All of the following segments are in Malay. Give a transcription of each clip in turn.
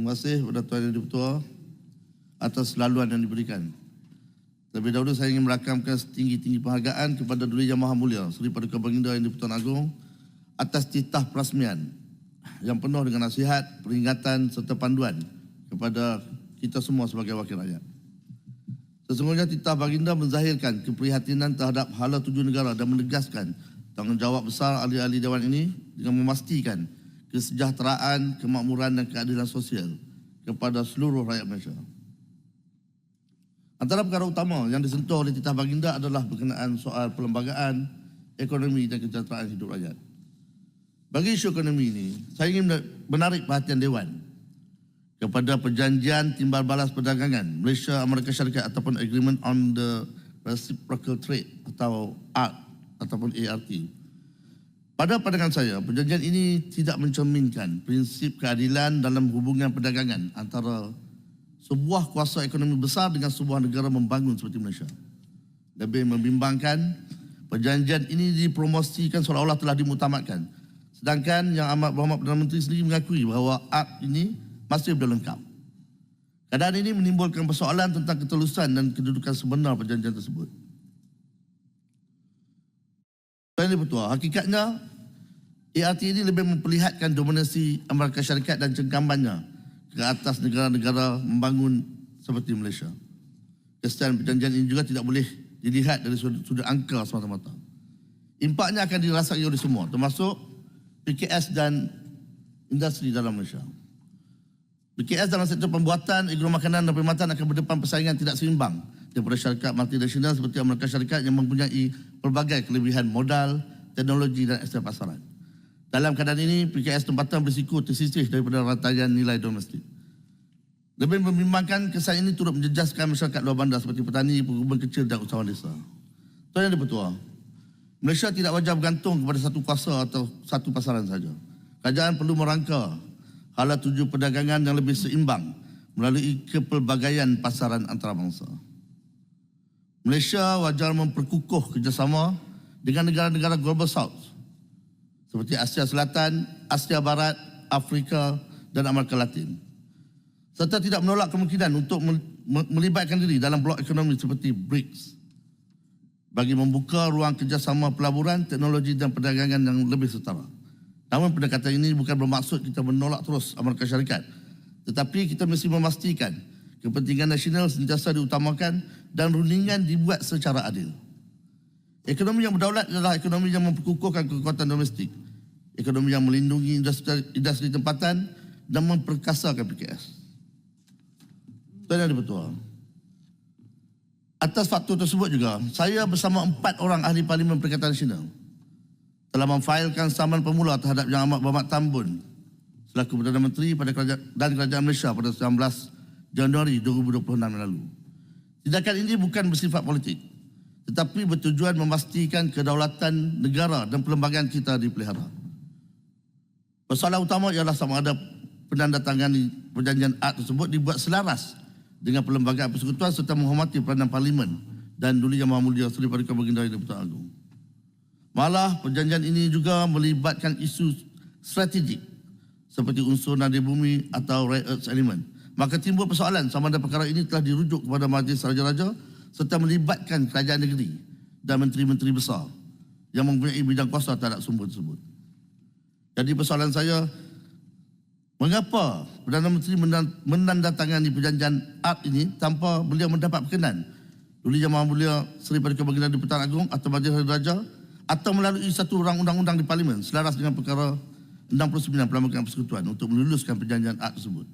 Terima kasih kepada Tuan Yang Dipertua atas laluan yang diberikan. Terlebih dahulu saya ingin merakamkan setinggi-tinggi penghargaan kepada Duli Yang Maha Mulia Seri Paduka Baginda Yang Dipertuan Agong atas titah perasmian yang penuh dengan nasihat, peringatan serta panduan kepada kita semua sebagai wakil rakyat. Sesungguhnya titah baginda menzahirkan keprihatinan terhadap hala tuju negara dan menegaskan tanggungjawab besar ahli-ahli Dewan ini dengan memastikan kesejahteraan, kemakmuran dan keadilan sosial kepada seluruh rakyat Malaysia. Antara perkara utama yang disentuh oleh titah baginda adalah berkenaan soal perlembagaan, ekonomi dan kesejahteraan hidup rakyat. Bagi isu ekonomi ini, saya ingin menarik perhatian Dewan kepada perjanjian timbal balas perdagangan Malaysia Amerika Syarikat ataupun Agreement on the Reciprocal Trade atau ART ataupun ART. Pada pandangan saya, perjanjian ini tidak mencerminkan prinsip keadilan dalam hubungan perdagangan antara sebuah kuasa ekonomi besar dengan sebuah negara membangun seperti Malaysia. Lebih membimbangkan, perjanjian ini dipromosikan seolah-olah telah dimutamatkan Sedangkan yang amat berhormat Perdana Menteri sendiri mengakui bahawa Akt ini masih belum lengkap. Keadaan ini menimbulkan persoalan tentang ketulusan dan kedudukan sebenar perjanjian tersebut. Ini betul. Hakikatnya, ART ini lebih memperlihatkan dominasi Amerika Syarikat dan cengkamannya ke atas negara-negara membangun seperti Malaysia. Kesan perjanjian ini juga tidak boleh dilihat dari sudut, sudut angka semata-mata. Impaknya akan dirasai oleh semua, termasuk PKS dan industri dalam Malaysia. PKS dalam sektor pembuatan, ekonomi makanan dan perkhidmatan akan berdepan persaingan tidak seimbang daripada syarikat multinasional seperti Amerika Syarikat yang mempunyai pelbagai kelebihan modal, teknologi dan ekstrak pasaran. Dalam keadaan ini, PKS tempatan berisiko tersisih daripada rantaian nilai domestik. Lebih membimbangkan kesan ini turut menjejaskan masyarakat luar bandar seperti petani, penguburan kecil dan usahawan desa. Tuan Yang Dipertua, Malaysia tidak wajar bergantung kepada satu kuasa atau satu pasaran saja. Kerajaan perlu merangka hala tuju perdagangan yang lebih seimbang melalui kepelbagaian pasaran antarabangsa. Malaysia wajar memperkukuh kerjasama dengan negara-negara Global South seperti Asia Selatan, Asia Barat, Afrika dan Amerika Latin. Serta tidak menolak kemungkinan untuk melibatkan diri dalam blok ekonomi seperti BRICS bagi membuka ruang kerjasama pelaburan, teknologi dan perdagangan yang lebih setara. Namun pendekatan ini bukan bermaksud kita menolak terus Amerika Syarikat. Tetapi kita mesti memastikan kepentingan nasional sentiasa diutamakan dan rundingan dibuat secara adil. Ekonomi yang berdaulat adalah ekonomi yang memperkukuhkan kekuatan domestik. Ekonomi yang melindungi industri, industri tempatan dan memperkasakan PKS. Tuan Yang Dipertua. Atas faktor tersebut juga, saya bersama empat orang ahli Parlimen Perikatan Nasional telah memfailkan saman pemula terhadap Yang Amat Berhormat Tambun selaku Perdana Menteri pada kerajaan, dan Kerajaan Malaysia pada 19 Januari 2026 yang lalu. Tindakan ini bukan bersifat politik tetapi bertujuan memastikan kedaulatan negara dan perlembagaan kita dipelihara. Persoalan utama ialah sama ada penandatangani perjanjian AT tersebut dibuat selaras dengan perlembagaan persekutuan serta menghormati peranan parlimen dan Duli Yang Maha Mulia Seri Paduka Baginda Yang Dipertuan Agong. Malah perjanjian ini juga melibatkan isu strategik seperti unsur nadi bumi atau rare earth element. Maka timbul persoalan sama ada perkara ini telah dirujuk kepada Majlis Raja-Raja serta melibatkan kerajaan negeri dan menteri-menteri besar yang mempunyai bidang kuasa terhadap sumber tersebut. Jadi persoalan saya, Mengapa Perdana Menteri menandatangani perjanjian ART ini tanpa beliau mendapat perkenan Duli Yang Maha Mulia Seri Paduka Baginda di Pertahanan Agong atau Majlis Raja atau melalui satu undang-undang di Parlimen selaras dengan perkara 69 Perlembagaan Persekutuan untuk meluluskan perjanjian ART tersebut.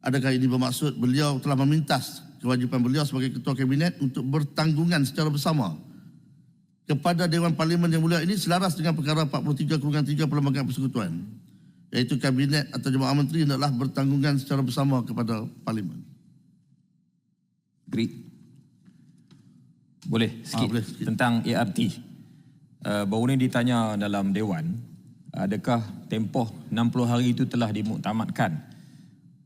Adakah ini bermaksud beliau telah memintas kewajipan beliau sebagai Ketua Kabinet untuk bertanggungan secara bersama kepada Dewan Parlimen yang mulia ini selaras dengan perkara 43 3 Perlembagaan Persekutuan iaitu kabinet atau jemaah menteri hendaklah bertanggungan secara bersama kepada parlimen. Agree. Boleh ah, sikit, ha, boleh sikit. tentang ART. Uh, baru ini ditanya dalam dewan, adakah tempoh 60 hari itu telah dimuktamadkan?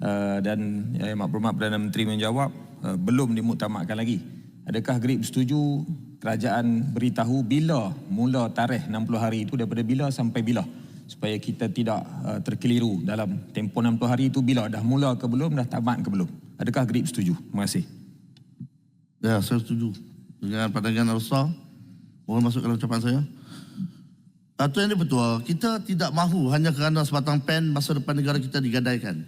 Uh, dan ya, Mak Berhormat Perdana Menteri menjawab, uh, belum dimuktamadkan lagi. Adakah GRIP setuju kerajaan beritahu bila mula tarikh 60 hari itu daripada bila sampai bila? supaya kita tidak uh, terkeliru dalam tempoh 60 hari itu bila dah mula ke belum, dah tamat ke belum. Adakah GRIP setuju? Terima kasih. Ya, saya setuju dengan pandangan Arsa. Mohon masuk dalam ucapan saya. Itu yang betul. Kita tidak mahu hanya kerana sebatang pen masa depan negara kita digadaikan.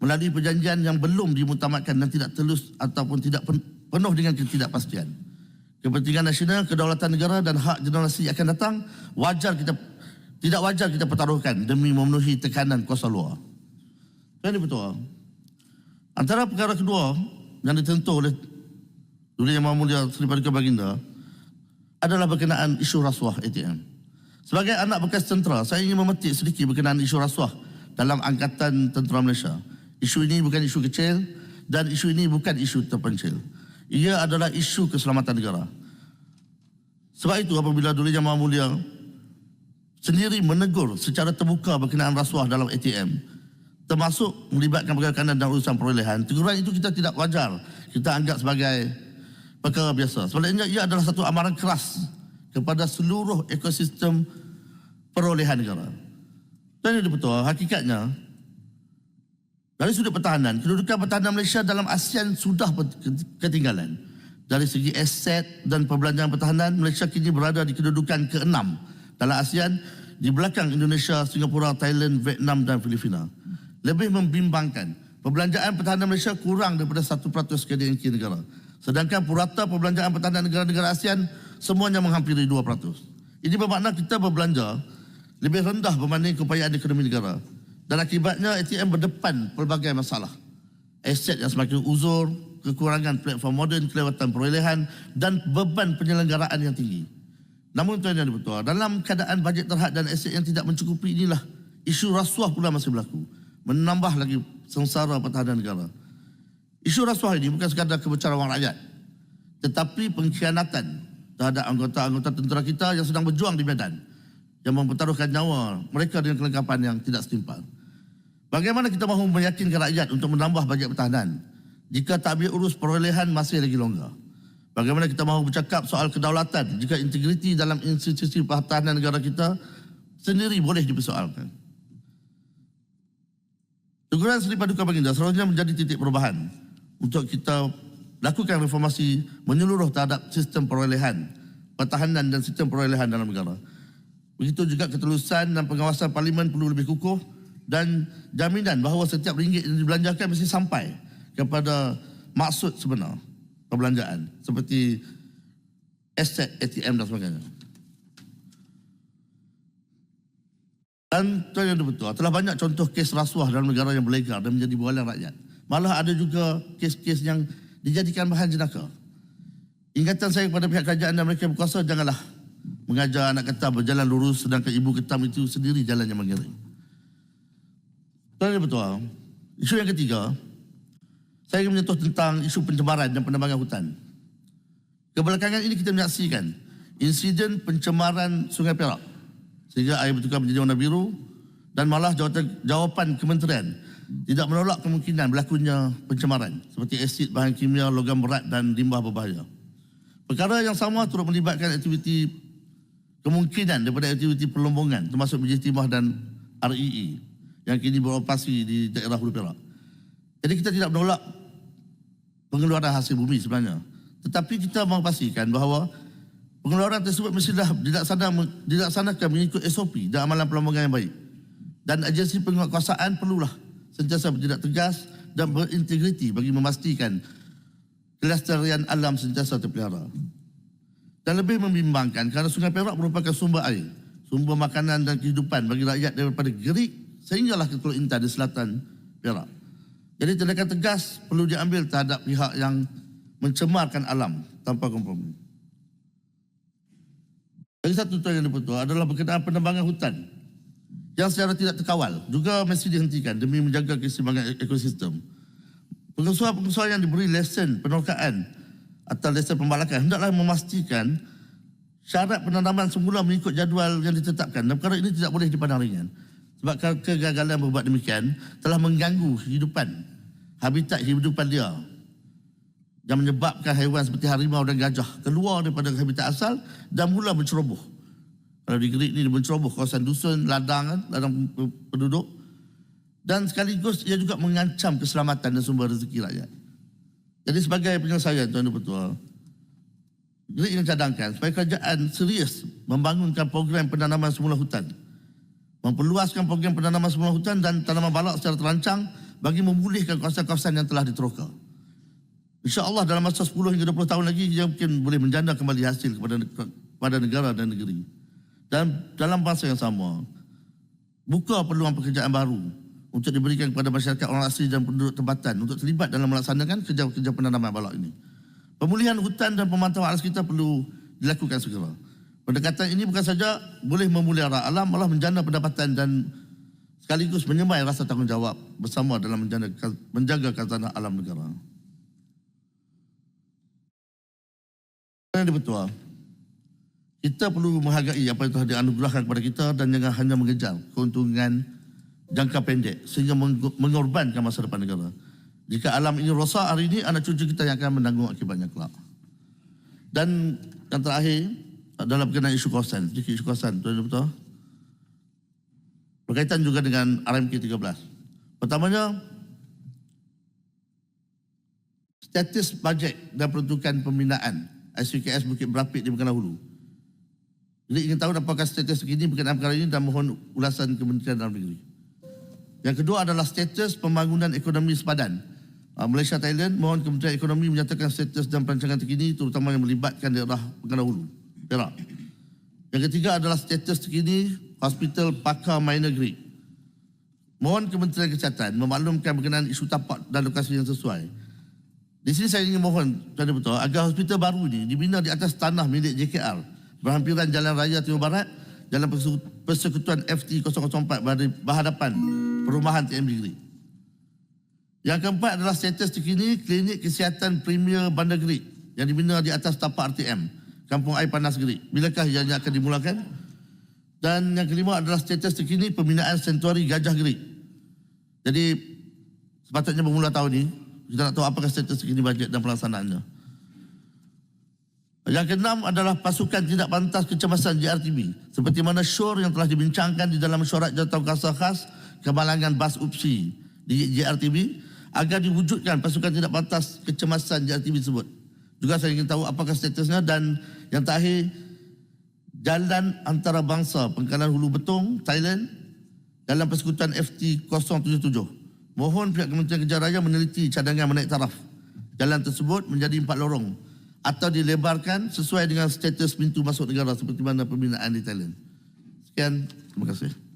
Melalui perjanjian yang belum dimutamatkan dan tidak telus ataupun tidak pen- penuh dengan ketidakpastian. Kepentingan nasional, kedaulatan negara dan hak generasi akan datang wajar kita tidak wajar kita pertaruhkan demi memenuhi tekanan kuasa luar. Ini betul. Antara perkara kedua yang ditentu oleh Duli Yang Maha Mulia Seri Paduka Baginda adalah berkenaan isu rasuah ATM. Sebagai anak bekas tentera, saya ingin memetik sedikit berkenaan isu rasuah dalam Angkatan Tentera Malaysia. Isu ini bukan isu kecil dan isu ini bukan isu terpencil. Ia adalah isu keselamatan negara. Sebab itu apabila Duli Yang Maha Mulia sendiri menegur secara terbuka berkenaan rasuah dalam ATM, termasuk melibatkan perkara dan urusan perolehan, teguran itu kita tidak wajar. Kita anggap sebagai perkara biasa. Sebenarnya ia adalah satu amaran keras kepada seluruh ekosistem perolehan negara. Dan ini betul, hakikatnya dari sudut pertahanan, kedudukan pertahanan Malaysia dalam ASEAN sudah ketinggalan. Dari segi aset dan perbelanjaan pertahanan, Malaysia kini berada di kedudukan ke-6 dalam ASEAN di belakang Indonesia, Singapura, Thailand, Vietnam dan Filipina. Lebih membimbangkan, perbelanjaan pertahanan Malaysia kurang daripada 1% KDNK negara. Sedangkan purata perbelanjaan pertahanan negara-negara ASEAN semuanya menghampiri 2%. Ini bermakna kita berbelanja lebih rendah berbanding keupayaan ekonomi negara. Dan akibatnya ATM berdepan pelbagai masalah. Aset yang semakin uzur, kekurangan platform moden, kelewatan perolehan dan beban penyelenggaraan yang tinggi. Namun tuan yang betul, dalam keadaan bajet terhad dan aset yang tidak mencukupi inilah isu rasuah pula masih berlaku. Menambah lagi sengsara pertahanan negara. Isu rasuah ini bukan sekadar kebecaran wang rakyat, tetapi pengkhianatan terhadap anggota-anggota tentera kita yang sedang berjuang di medan yang mempertaruhkan nyawa mereka dengan kelengkapan yang tidak setimpal. Bagaimana kita mahu meyakinkan rakyat untuk menambah bajet pertahanan jika takbir urus perolehan masih lagi longgar? Bagaimana kita mahu bercakap soal kedaulatan jika integriti dalam institusi pertahanan negara kita sendiri boleh dipersoalkan? Teguran Seri Paduka Baginda seharusnya menjadi titik perubahan untuk kita lakukan reformasi menyeluruh terhadap sistem perolehan, pertahanan dan sistem perolehan dalam negara. Begitu juga ketelusan dan pengawasan parlimen perlu lebih kukuh dan jaminan bahawa setiap ringgit yang dibelanjakan mesti sampai kepada maksud sebenar perbelanjaan seperti aset ATM dan sebagainya. Dan tuan yang betul, telah banyak contoh kes rasuah dalam negara yang berlegar dan menjadi bualan rakyat. Malah ada juga kes-kes yang dijadikan bahan jenaka. Ingatan saya kepada pihak kerajaan dan mereka berkuasa, janganlah mengajar anak ketam berjalan lurus sedangkan ibu ketam itu sendiri jalan yang mengiring. Tuan yang betul, isu yang ketiga, saya ingin menyentuh tentang isu pencemaran dan penebangan hutan. Kebelakangan ini kita menyaksikan insiden pencemaran Sungai Perak sehingga air bertukar menjadi warna biru dan malah jawapan kementerian tidak menolak kemungkinan berlakunya pencemaran seperti asid bahan kimia, logam berat dan limbah berbahaya. Perkara yang sama turut melibatkan aktiviti kemungkinan daripada aktiviti perlombongan termasuk Majlis Timah dan REE yang kini beroperasi di daerah Hulu Perak. Jadi kita tidak menolak pengeluaran hasil bumi sebenarnya. Tetapi kita mahu pastikan bahawa pengeluaran tersebut mestilah dilaksanakan, dilaksanakan mengikut SOP dan amalan perlombongan yang baik. Dan agensi penguatkuasaan perlulah sentiasa bertindak tegas dan berintegriti bagi memastikan kelestarian alam sentiasa terpelihara. Dan lebih membimbangkan kerana Sungai Perak merupakan sumber air, sumber makanan dan kehidupan bagi rakyat daripada Gerik sehinggalah ke Teluk Intan di selatan Perak. Jadi tindakan tegas perlu diambil terhadap pihak yang mencemarkan alam tanpa kompromi. Lagi satu tuan yang dipertua adalah berkenaan penebangan hutan yang secara tidak terkawal juga mesti dihentikan demi menjaga keseimbangan ekosistem. Pengusaha-pengusaha yang diberi lesen penolakan atau lesen pembalakan hendaklah memastikan syarat penanaman semula mengikut jadual yang ditetapkan dan perkara ini tidak boleh dipandang ringan. Sebab kegagalan berbuat demikian telah mengganggu kehidupan, habitat kehidupan dia yang menyebabkan haiwan seperti harimau dan gajah keluar daripada habitat asal dan mula menceroboh Kalau di Gerik ni dia menceroboh kawasan dusun, ladang kan, ladang penduduk. Dan sekaligus ia juga mengancam keselamatan dan sumber rezeki rakyat. Jadi sebagai penyelesaian Tuan Dan Pertua, Gerik yang cadangkan supaya kerajaan serius membangunkan program penanaman semula hutan. Memperluaskan program penanaman semula hutan dan tanaman balak secara terancang bagi memulihkan kawasan-kawasan yang telah diteroka. InsyaAllah dalam masa 10 hingga 20 tahun lagi ia mungkin boleh menjanda kembali hasil kepada kepada negara dan negeri. Dan dalam masa yang sama, buka peluang pekerjaan baru untuk diberikan kepada masyarakat orang asli dan penduduk tempatan untuk terlibat dalam melaksanakan kerja-kerja penanaman balak ini. Pemulihan hutan dan pemantauan alas kita perlu dilakukan segera. Pendekatan ini bukan saja boleh memelihara alam, malah menjana pendapatan dan sekaligus menyemai rasa tanggungjawab bersama dalam menjaga, menjaga ketahanan alam negara. Yang dibetul, kita perlu menghargai apa yang telah dianugerahkan kepada kita dan jangan hanya mengejar keuntungan jangka pendek sehingga meng- mengorbankan masa depan negara. Jika alam ini rosak hari ini, anak cucu kita yang akan menanggung akibatnya kelak. Dan yang terakhir, adalah berkenaan isu kawasan. Sedikit isu kawasan, tuan betul. Berkaitan juga dengan RMK 13. Pertamanya, status bajet dan peruntukan pembinaan SUKS Bukit Berapit di Bengkala Hulu. Jadi ingin tahu apakah status terkini berkenaan perkara ini dan mohon ulasan Kementerian Dalam Negeri. Yang kedua adalah status pembangunan ekonomi sepadan. Uh, Malaysia Thailand mohon Kementerian Ekonomi menyatakan status dan perancangan terkini terutama yang melibatkan daerah Bengkala Hulu. Perak. Yang ketiga adalah status terkini Hospital Pakar Mai Negeri. Mohon Kementerian Kesihatan memaklumkan berkenaan isu tapak dan lokasi yang sesuai. Di sini saya ingin mohon, tuan betul, agar hospital baru ini dibina di atas tanah milik JKR berhampiran Jalan Raya Timur Barat perse- persekutuan FT 004 berhad- berhadapan perumahan TM Negeri. Yang keempat adalah status terkini klinik kesihatan Premier Bandar Gerik yang dibina di atas tapak RTM, Kampung Air Panas Gerik. Bilakah ianya akan dimulakan? Dan yang kelima adalah status terkini pembinaan Sentuari Gajah Gerik. Jadi sepatutnya bermula tahun ini, kita nak tahu apakah status terkini bajet dan pelaksanaannya. Yang keenam adalah pasukan tidak pantas kecemasan JRTB. Seperti mana syur yang telah dibincangkan di dalam syarat jawatan khas kemalangan bas UPSI di JRTB agar diwujudkan pasukan tidak pantas kecemasan JRTB tersebut. Juga saya ingin tahu apakah statusnya dan yang terakhir jalan antarabangsa Pengkalan Hulu Betong, Thailand dalam persekutuan FT 077. Mohon pihak Kementerian Kerja Raya meneliti cadangan menaik taraf jalan tersebut menjadi empat lorong atau dilebarkan sesuai dengan status pintu masuk negara seperti mana pembinaan di Thailand. Sekian, terima kasih.